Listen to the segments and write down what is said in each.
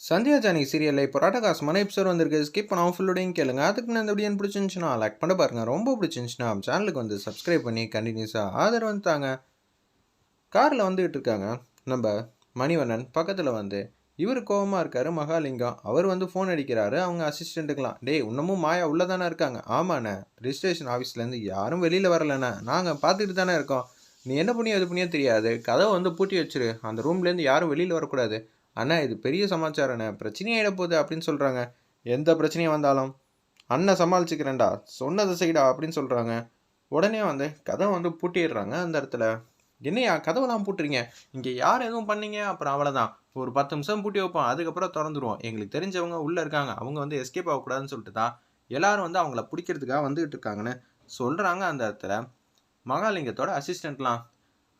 Sandhya Johnny சீரியலில் இப்போ மன எபிசோட் வந்திருக்கு. ஸ்கிப் பண்ணாமல் ஃபுல்லோடையும் கேளுங்க. அதுக்கு நான் இந்த வீடியோ பிடிச்சிருந்துச்சுன்னா லைக் பண்ண பாருங்க. ரொம்ப பிடிச்சிருந்துச்சுன்னா சேனலுக்கு வந்து சப்ஸ்கிரைப் பண்ணி கண்டினியூஸாக ஆதரவு வந்து தாங்க. காரில் வந்துகிட்டு இருக்காங்க. நம்ம மணிவண்ணன் பக்கத்தில் வந்து இவர் கோவமாக இருக்காரு மகாலிங்கம். அவர் வந்து ஃபோன் அடிக்கிறாரு. அவங்க அசிஸ்டண்ட்டுக்கெலாம் டேய் இன்னமும் மாயா உள்ளே தானே இருக்காங்க? ஆமாண்ணே ரிஜிஸ்ட்ரேஷன் ஆஃபீஸ்லேருந்து யாரும் வெளியில் வரலண்ணே. நாங்கள் பார்த்துட்டு தானே இருக்கோம். நீ என்ன பண்ணியோ அது பண்ணியோ தெரியாது. கதவை வந்து பூட்டி வச்சிரு. அந்த ரூம்லேருந்து யாரும் வெளியில் வரக்கூடாது. அண்ணா இது பெரிய சமாச்சாரண்ணே. பிரச்சனையாயிட போகுது அப்படின்னு சொல்கிறாங்க எந்த பிரச்சனையும் வந்தாலும். அண்ணன் சமாளிச்சுக்கிறேன்டா. சொன்னதை செய்டா அப்படின்னு சொல்கிறாங்க உடனே வந்து கதவை வந்து பூட்டிடுறாங்க அந்த இடத்துல. என்னையா கதவெல்லாம் பூட்டுறீங்க? இங்கே யார் எதுவும் பண்ணீங்க? அப்புறம் அவ்வளோதான் ஒரு பத்து நிமிஷம் பூட்டி வைப்போம். அதுக்கப்புறம் திறந்துருவோம். எங்களுக்கு தெரிஞ்சவங்க உள்ளே இருக்காங்க. அவங்க வந்து எஸ்கேப் ஆகக்கூடாதுன்னு சொல்லிட்டு தான் எல்லாரும் வந்து அவங்கள பிடிக்கிறதுக்காக வந்துகிட்டு இருக்காங்கன்னு சொல்கிறாங்க அந்த இடத்துல. மகாலிங்கத்தோட அசிஸ்டண்ட்லாம்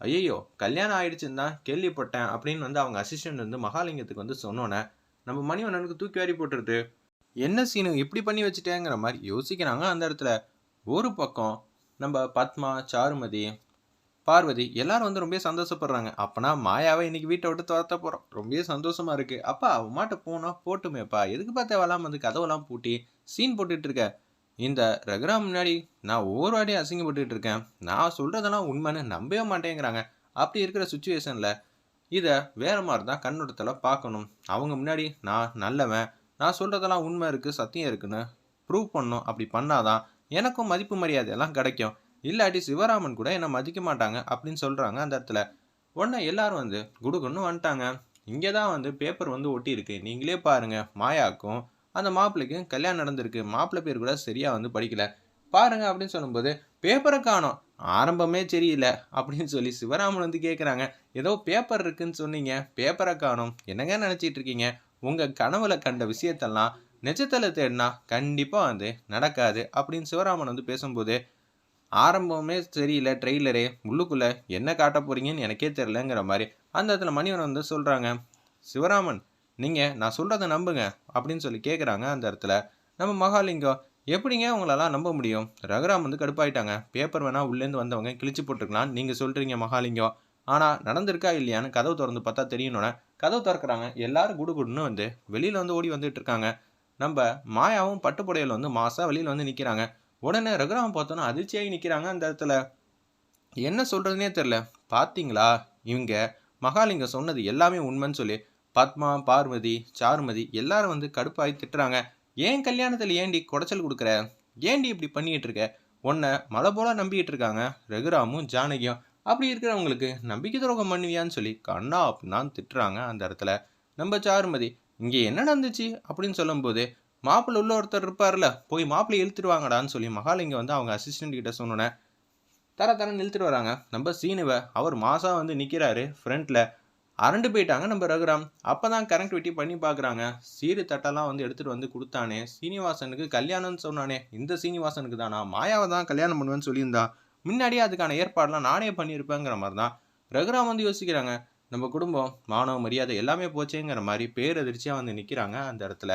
ஐயோ கல்யாணம் ஆயிடுச்சுன்னு தான் கேள்விப்பட்டேன் அப்படின்னு வந்து அவங்க அசிஸ்டன்ட் வந்து மகாலிங்கத்துக்கு வந்து சொன்னோன்னே நம்ம மணிவண்ணனுக்கு தூக்கி வாரி போட்டுருது என்ன சீனு இப்படி பண்ணி வச்சுட்டேங்கிற மாதிரி யோசிக்கிறாங்க அந்த இடத்துல. ஒரு பக்கம் நம்ம பத்மா சாருமதி பார்வதி எல்லாரும் வந்து ரொம்ப சந்தோஷப்படுறாங்க. அப்போனா மாயாவை இன்னைக்கு வீட்டை விட்டு துரத்த போகிறோம் ரொம்ப சந்தோஷமா இருக்கு. அப்பா அவன் மாட்ட போனா போட்டுமேப்பா. எதுக்கு பார்த்தா தேவையில்லாம வந்து கதவெல்லாம் பூட்டி சீன் போட்டுட்டு இருக்க? இந்த ரகுராம் முன்னாடி நான் ஒவ்வொரு வாட்டியும் அசிங்கப்பட்டுக்கிட்டு இருக்கேன். நான் சொல்கிறதெல்லாம் உண்மைன்னு நம்பவே மாட்டேங்கிறாங்க. அப்படி இருக்கிற சுச்சுவேஷனில் இதை வேறு மாதிரி தான் கண்ணோட்டத்தில் பார்க்கணும். அவங்க முன்னாடி நான் நல்லவன். நான் சொல்கிறதெல்லாம் உண்மை இருக்குது சத்தியம் இருக்குன்னு ப்ரூவ் பண்ணணும் அப்படி பண்ணாதான் எனக்கும் மதிப்பு மரியாதையெல்லாம் கிடைக்கும். இல்லாட்டி சிவராமன் கூட என்னை மதிக்க மாட்டாங்க அப்படின்னு சொல்கிறாங்க அந்த இடத்துல. உடனே எல்லாரும் வந்து குடுகுன்னு வந்துட்டாங்க. இங்கே தான் வந்து பேப்பர் வந்து ஒட்டியிருக்கு. நீங்களே பாருங்கள் மாயாக்கும் அந்த மாப்பிள்ளைக்கு கல்யாணம் நடந்திருக்கு. மாப்பிள்ளை பேர் கூட சரியாக வந்து படிக்கல. பாருங்க அப்படின்னு சொல்லும்போது பேப்பரை காணும். ஆரம்பமே சரியில்லை. அப்படின்னு சொல்லி சிவராமன் வந்து கேட்குறாங்க ஏதோ பேப்பர் இருக்குன்னு சொன்னீங்க. பேப்பரை காணும். என்னங்க நினச்சிட்டு இருக்கீங்க? உங்கள் கனவுல கண்ட விஷயத்தெல்லாம் நிஜத்தில் தேடினா கண்டிப்பாக வந்து நடக்காது. அப்படின்னு சிவராமன் வந்து பேசும்போது ஆரம்பமே சரியில்லை. ட்ரெய்லரே உள்ளுக்குள்ளே என்ன காட்ட போகிறீங்கன்னு எனக்கே தெரிலங்கிற மாதிரி. அந்த இடத்துல மணிவன் வந்து சொல்கிறாங்க சிவராமன் நீங்கள் நான் சொல்கிறத நம்புங்க அப்படின்னு சொல்லி கேட்குறாங்க அந்த இடத்துல. நம்ம மகாலிங்கம் எப்படிங்க உங்களெல்லாம் நம்ப முடியும்? ரகுராம் வந்து கடுப்பாயிட்டாங்க. பேப்பர் வேணால் உள்ளேருந்து வந்தவங்க கிழிச்சு போட்டுருக்கலாம். நீங்கள் சொல்கிறீங்க மகாலிங்கம். ஆனால் நடந்திருக்கா இல்லையான்னு கதவு திறந்து பார்த்தா தெரியணுன்னே கதவு திறக்கிறாங்க. எல்லாரும் குடுகுடுன்னு வந்து வெளியில் வந்து ஓடி வந்துட்டு இருக்காங்க. நம்ம மாயாவும் பட்டுப்புடையில் வந்து மாசாக வெளியில் வந்து நிற்கிறாங்க உடனே ரகுராம் பார்த்தோன்னா அதிர்ச்சியாகி நிற்கிறாங்க அந்த இடத்துல. என்ன சொல்கிறதுனே தெரில பார்த்தீங்களா இவங்க மகாலிங்கம் சொன்னது எல்லாமே உண்மைன்னு சொல்லி பத்மா பார்வதி சாருமதி எல்லாரும் வந்து கடுப்பாகி திட்டுறாங்க. ஏன் கல்யாணத்தில் ஏண்டி குடைச்சல் கொடுக்குற? ஏண்டி இப்படி பண்ணிக்கிட்டு இருக்க? உன்னை மலை போல நம்பிக்கிட்டு இருக்காங்க. ரகுராமும் ஜானகியும். அப்படி இருக்கிறவங்களுக்கு நம்பிக்கை துரோகம் பண்ணுவியான்னு சொல்லி கண்ணா அப்படின்னான்னு திட்டுறாங்க அந்த இடத்துல. நம்ம சாருமதி இங்கே என்ன நடந்துச்சு? அப்படின்னு சொல்லும்போது மாப்பிள்ளை உள்ள ஒருத்தர் இருப்பார்ல போய் மாப்பிள்ளை இழுத்துருவாங்கடான்னு சொல்லி மகாலிங்கம் வந்து அவங்க அசிஸ்டன்ட் கிட்ட சொன்னோன்னே தர தரன்னு இழுத்துட்டு வராங்க. நம்ம சீனுவை அவர் மாசா வந்து நிற்கிறாரு ஃப்ரண்ட்டில் அரண்டு போயிட்டாங்க நம்ம ரகுராம். அப்போ தான் கனெக்டிவிட்டி பண்ணி பார்க்குறாங்க சீரு தட்டெல்லாம் வந்து எடுத்துகிட்டு வந்து கொடுத்தானே. சீனிவாசனுக்கு கல்யாணம்னு சொன்னானே. இந்த சீனிவாசனுக்கு தானா? மாயாவை தான் கல்யாணம் பண்ணுவேன்னு சொல்லியிருந்தா. முன்னாடியே அதுக்கான ஏற்பாடெலாம் நானே பண்ணியிருப்பேங்கிற மாதிரி தான் ரகுராம் வந்து யோசிக்கிறாங்க. நம்ம குடும்பம் மாணவ மரியாதை எல்லாமே போச்சேங்கிற மாதிரி பேரதிர்ச்சியாக வந்து நிற்கிறாங்க அந்த இடத்துல.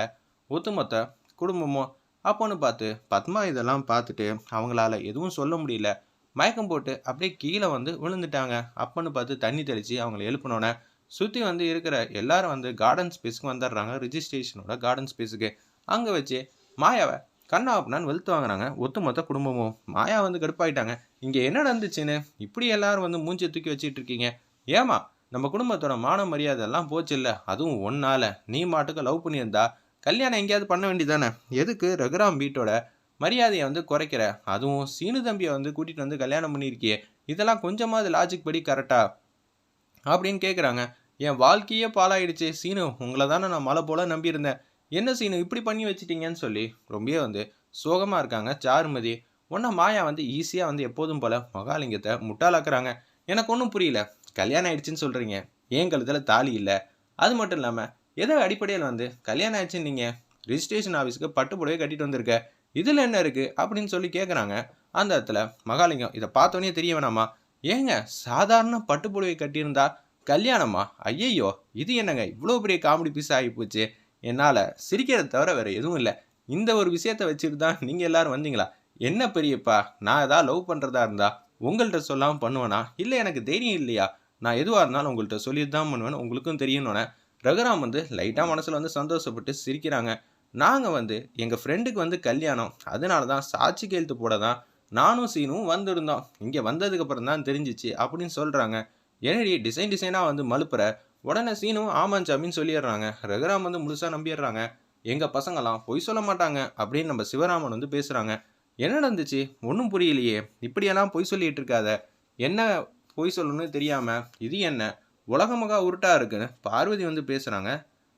ஒத்துமொத்த குடும்பமும் அப்போன்னு பார்த்து பத்மா இதெல்லாம் பார்த்துட்டு அவங்களால எதுவும் சொல்ல முடியல. மயக்கம் போட்டு அப்படியே கீழே வந்து விழுந்துட்டாங்க. அப்பன்னு பார்த்து தண்ணி தெளித்து அவங்கள எழுப்பினோன்னே சுற்றி வந்து இருக்கிற எல்லாரும் வந்து கார்டன் ஸ்பேஸ்க்கு வந்துடுறாங்க. ரிஜிஸ்ட்ரேஷனோட கார்டன் ஸ்பேஸுக்கு அங்கே வச்சு மாயாவை கண்ணா அப்படின்னு வெளுத்து வாங்குறாங்க. ஒத்துமொத்த குடும்பமும். மாயா வந்து கடுப்பாயிட்டாங்க. இங்கே என்ன நடந்துச்சுன்னு இப்படி எல்லாரும் வந்து மூஞ்சி தூக்கி வச்சுட்டு இருக்கீங்க. ஏமா நம்ம குடும்பத்தோட மான மரியாதை எல்லாம் போச்சு இல்லை? அதுவும் ஒன்னால நீ மாட்டுக்கு லவ் பண்ணியிருந்தா கல்யாணம் எங்கேயாவது பண்ண வேண்டியதானே எதுக்கு ரகுராம் வீட்டோட மரியாதையை வந்து குறைக்கிற? அதுவும் சீனு தம்பியை வந்து கூட்டிகிட்டு வந்து கல்யாணம் பண்ணியிருக்கியே. இதெல்லாம் கொஞ்சமாவது லாஜிக் படி கரெக்டா அப்படின்னு கேட்குறாங்க என் வாழ்க்கையே பாலாயிடுச்சு சீனு. உங்களை தானே நான் மலை போல நம்பியிருந்தேன். என்ன சீனு இப்படி பண்ணி வச்சிட்டீங்கன்னு சொல்லி ரொம்பவே வந்து சோகமாக இருக்காங்க. சாருமதி ஒன்றா மாயா வந்து ஈஸியாக வந்து எப்போதும் போல் மகாலிங்கத்தை முட்டாளாக்குறாங்க. எனக்கு ஒன்றும் புரியல. கல்யாணம் ஆயிடுச்சுன்னு சொல்கிறீங்க ஏன் கழுத்தில் தாலி இல்லை? அது மட்டும் இல்லாமல் எதோ அடிப்படையில் வந்து கல்யாணம் ஆயிடுச்சுன்னு நீங்கள் ரிஜிஸ்ட்ரேஷன் ஆஃபீஸுக்கு பட்டு புடவை கட்டிட்டு வந்திருக்க? இதில் என்ன இருக்குது அப்படின்னு சொல்லி கேட்குறாங்க அந்த இடத்துல மகாலிங்கம் இதை பார்த்தோன்னே தெரிய வேணாமா? ஏங்க சாதாரண பட்டு புடவை கட்டியிருந்தா கல்யாணமா? ஐயையோ இது என்னங்க? இவ்வளோ பெரிய காமெடி பீஸ் ஆகி போச்சு. என்னால் சிரிக்கிறத தவிர வேறு எதுவும் இல்லை. இந்த ஒரு விஷயத்தை வச்சுட்டு தான் நீங்கள் எல்லோரும் வந்தீங்களா? என்ன பெரியப்பா நான் ஏதாவது லவ் பண்ணுறதா இருந்தா உங்கள்கிட்ட சொல்லாமல் பண்ணுவேனா? இல்லை எனக்கு தைரியம் இல்லையா? நான் எதுவாக இருந்தாலும் உங்கள்கிட்ட சொல்லிட்டு தான் பண்ணுவேன் உங்களுக்கும் தெரியணும்னே ரகுராம் வந்து லைட்டாக மனசில் வந்து சந்தோஷப்பட்டு சிரிக்கிறாங்க. நாங்கள் வந்து எங்கள் ஃப்ரெண்டுக்கு வந்து கல்யாணம். அதனால தான் சாட்சி கையெழுத்து போட தான் நானும் சீனும் வந்திருந்தோம். இங்கே வந்ததுக்கப்புறம் தான் தெரிஞ்சிச்சு அப்படின்னு சொல்கிறாங்க என்னடி டிசைன் டிசைனாக வந்து மழுப்புற? உடனே சீனும் ஆமாம் சாமின்னு சொல்லிடுறாங்க. ரகுராம் வந்து முழுசாக நம்பிடுறாங்க. எங்கள் பசங்களாம் பொய் சொல்ல மாட்டாங்க அப்படின்னு நம்ம சிவராமன் வந்து பேசுகிறாங்க என்ன நடந்துச்சு? ஒன்றும் புரியலையே. இப்படியெல்லாம் பொய் சொல்லிகிட்டு இருக்காத. என்ன பொய் சொல்லணும்னு தெரியாமல் இது என்ன? உலகமாக உருட்டாக இருக்குன்னு பார்வதி வந்து பேசுகிறாங்க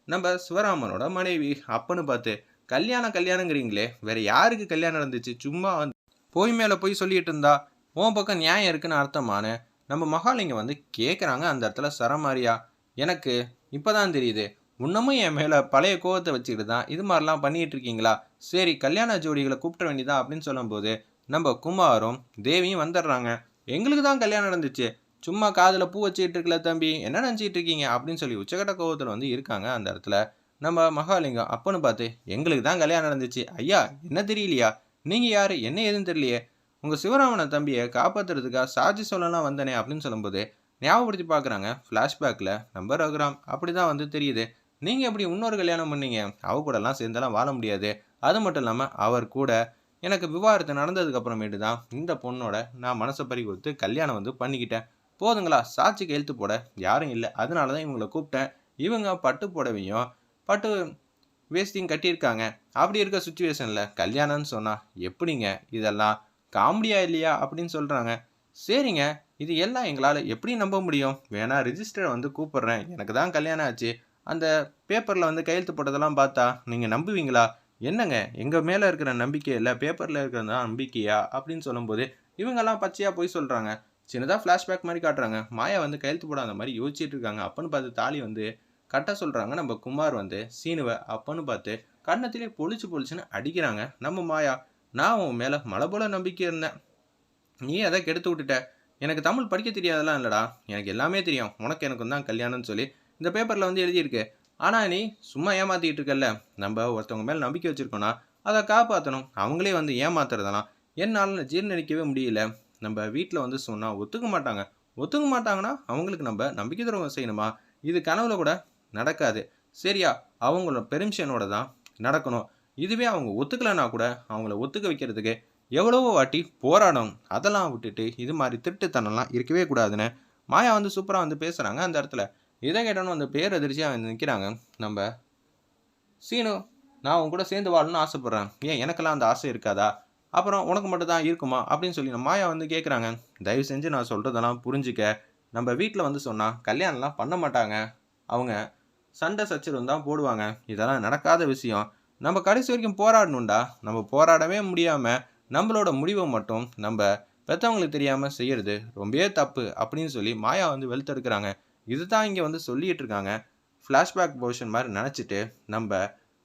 நம்ம சிவராமனோட மனைவி அப்பன்னு பார்த்து கல்யாணம் கல்யாணங்கிறீங்களே. வேற யாருக்கு கல்யாணம் நடந்துச்சு? சும்மா வந்து போய் மேலே போய் சொல்லிட்டு இருந்தா? உன் பக்கம் நியாயம் இருக்குன்னு அர்த்தமானு நம்ம மகாலிங்கம் வந்து கேட்குறாங்க அந்த இடத்துல சரமாரியா எனக்கு இப்போ தான் தெரியுது. இன்னமும் என் மேலே பழைய கோவத்தை வச்சுக்கிட்டு தான் இது மாதிரிலாம் பண்ணிகிட்டு இருக்கீங்களா? சரி கல்யாண ஜோடிகளை கூப்பிட வேண்டியதா? அப்படின்னு சொல்லும்போது நம்ம குமாரும் தேவியும் வந்துடுறாங்க. எங்களுக்கு தான் கல்யாணம் நடந்துச்சு. சும்மா காதில் பூ வச்சுக்கிட்டு இருக்கல தம்பி. என்ன நினச்சிட்டு இருக்கீங்க? அப்படின்னு சொல்லி உச்சக்கட்ட கோவத்தில் வந்து இருக்காங்க அந்த இடத்துல. நம்ம மகாலிங்கம் அப்பன்னு பார்த்து எங்களுக்கு தான் கல்யாணம் நடந்துச்சு. ஐயா என்ன தெரியலையா? நீங்கள் யார்? என்ன ஏதுன்னு தெரியலையே. உங்கள் சிவராமனை தம்பியை காப்பாற்றுறதுக்காக சாட்சி சொல்லலாம் வந்தனே அப்படின்னு சொல்லும்போது ஞாபகப்படுத்தி பார்க்குறாங்க ஃப்ளாஷ்பேக்கில் நம்ம ரகுராம் அப்படி தான் வந்து தெரியுது. நீங்கள் எப்படி இன்னொரு கல்யாணம் பண்ணீங்க? அவ கூடலாம் சேர்ந்தெல்லாம் வாழ முடியாது. அது மட்டும் இல்லாமல் அவர் கூட எனக்கு விவாகரத்து நடந்ததுக்கப்புறமேட்டு தான் இந்த பொண்ணோட நான் மனசை பறி கொடுத்து கல்யாணம் வந்து பண்ணிக்கிட்டேன். போதுங்களா? சாட்சிக்கு எழுத்து போட யாரும் இல்லை. அதனால தான் இவங்களை கூப்பிட்டேன். இவங்க பட்டு புடவையும் பட்டு வேஸ்டியும் கட்டியிருக்காங்க. அப்படி இருக்க சுச்சுவேஷனில் கல்யாணம்னு சொன்னால் எப்படிங்க இதெல்லாம் காமெடியா இல்லையா அப்படின்னு சொல்கிறாங்க சரிங்க இது எல்லாம் எங்களால் எப்படி நம்ப முடியும்? வேணா ரிஜிஸ்டரை வந்து கூப்பிடுறேன். எனக்கு தான் கல்யாணம் ஆச்சு. அந்த பேப்பரில் வந்து கையெழுத்து போட்டதெல்லாம் பார்த்தா நீங்கள் நம்புவீங்களா? என்னங்க எங்கள் மேலே இருக்கிற நம்பிக்கை இல்லை பேப்பரில் இருக்கிறது தான் நம்பிக்கையா? அப்படின்னு சொல்லும்போது இவங்கெல்லாம் பச்சையாக போய் சொல்கிறாங்க சின்னதாக ஃப்ளாஷ்பேக் மாதிரி காட்டுறாங்க. மாயா வந்து கையெழுத்து போடாத மாதிரி யோசிச்சுட்டு இருக்காங்க. அப்பன்னு பார்த்து தாலி வந்து கட்ட சொல்கிறாங்க நம்ம குமார் வந்து சீனுவை அப்பன்னு பார்த்து கண்ணத்திலே பொழிச்சு பொழிச்சுன்னு அடிக்கிறாங்க. நம்ம மாயா நான் உன் மேலே மலை போல நம்பிக்கை இருந்தேன். நீ அதை கெடுத்து விட்டுட்ட. எனக்கு தமிழ் படிக்க தெரியாதெல்லாம் இல்லைடா. எனக்கு எல்லாமே தெரியும். உனக்கு எனக்கும் தான் கல்யாணம்னு சொல்லி இந்த பேப்பரில் வந்து எழுதியிருக்கு. ஆனால் நீ சும்மா ஏமாற்றிக்கிட்டு இருக்கல்ல. நம்ம ஒருத்தவங்க மேலே நம்பிக்கை வச்சுருக்கோன்னா அதை காப்பாற்றணும் அவங்களே வந்து ஏமாத்துறதுனா என்னால் ஜீர்ணிக்கவே முடியல. நம்ம வீட்டில் வந்து சொன்னால் ஒத்துக்க மாட்டாங்க. ஒத்துக்க மாட்டாங்கன்னா அவங்களுக்கு நம்ம நம்பிக்கை துரோகம் செய்யணுமா? இது கனவுல கூட நடக்காது. சரியா? அவங்களோட பெர்மிஷனோட தான் நடக்கணும். இதுவே அவங்க ஒத்துக்கலைன்னா கூட அவங்கள ஒத்துக்க வைக்கிறதுக்கு எவ்வளவோ வாட்டி போராடும் அதெல்லாம் விட்டுட்டு இது மாதிரி திருட்டுத்தனம்லாம் இருக்கவே கூடாதுன்னு மாயா வந்து சூப்பராக வந்து பேசுகிறாங்க அந்த இடத்துல. இதை கேட்டோன்னு வந்து பேரதிர்ச்சியாக வந்து நிற்கிறாங்க நம்ம சீனு நான் உன் கூட சேர்ந்து வாழணும்னு ஆசைப்பட்றேன். ஏன் எனக்கெல்லாம் அந்த ஆசை இருக்காதா? அப்புறம் உனக்கு மட்டும் தான் இருக்குமா? அப்படின்னு சொல்லி நம்ம மாயா வந்து கேட்குறாங்க தயவு செஞ்சு நான் சொல்கிறதெல்லாம் புரிஞ்சுக்க. நம்ம வீட்டில் வந்து சொன்னால் கல்யாணம்லாம் பண்ண மாட்டாங்க. அவங்க சண்டை சச்சரவு தான் போடுவாங்க. இதெல்லாம் நடக்காத விஷயம். நம்ம கடைசி வரைக்கும் போராடணும்டா. நம்ம போராடவே முடியாமல் நம்மளோட முடிவை மட்டும் நம்ம பெற்றவங்களுக்கு தெரியாமல் செய்கிறது ரொம்பவே தப்பு அப்படின்னு சொல்லி மாயா வந்து வெளுத்தெடுக்கிறாங்க. இதுதான் இங்கே வந்து சொல்லிகிட்டு இருக்காங்க ஃப்ளாஷ்பேக் போர்ஷன் மாதிரி நினச்சிட்டு நம்ம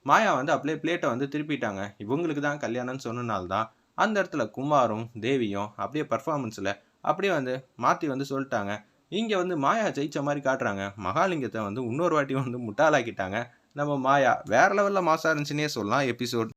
மாயா வந்து அப்படியே பிளேட்டை வந்து திருப்பிட்டாங்க. இவங்களுக்கு தான் கல்யாணம்னு சொன்னனால்தான் அந்த இடத்துல குமாரும் தேவியும் அப்படியே பர்ஃபார்மன்ஸில் அப்படியே வந்து மாற்றி வந்து சொல்லிட்டாங்க. இங்கே வந்து மாயா ஜெயிச்ச மாதிரி காட்டுறாங்க. மகாலிங்கத்தை வந்து இன்னொரு வாட்டி வந்து முட்டாளாக்கிட்டாங்க. நம்ம மாயா வேற லெவலில் மாசா இருந்துச்சுன்னே சொல்லலாம் எபிசோட்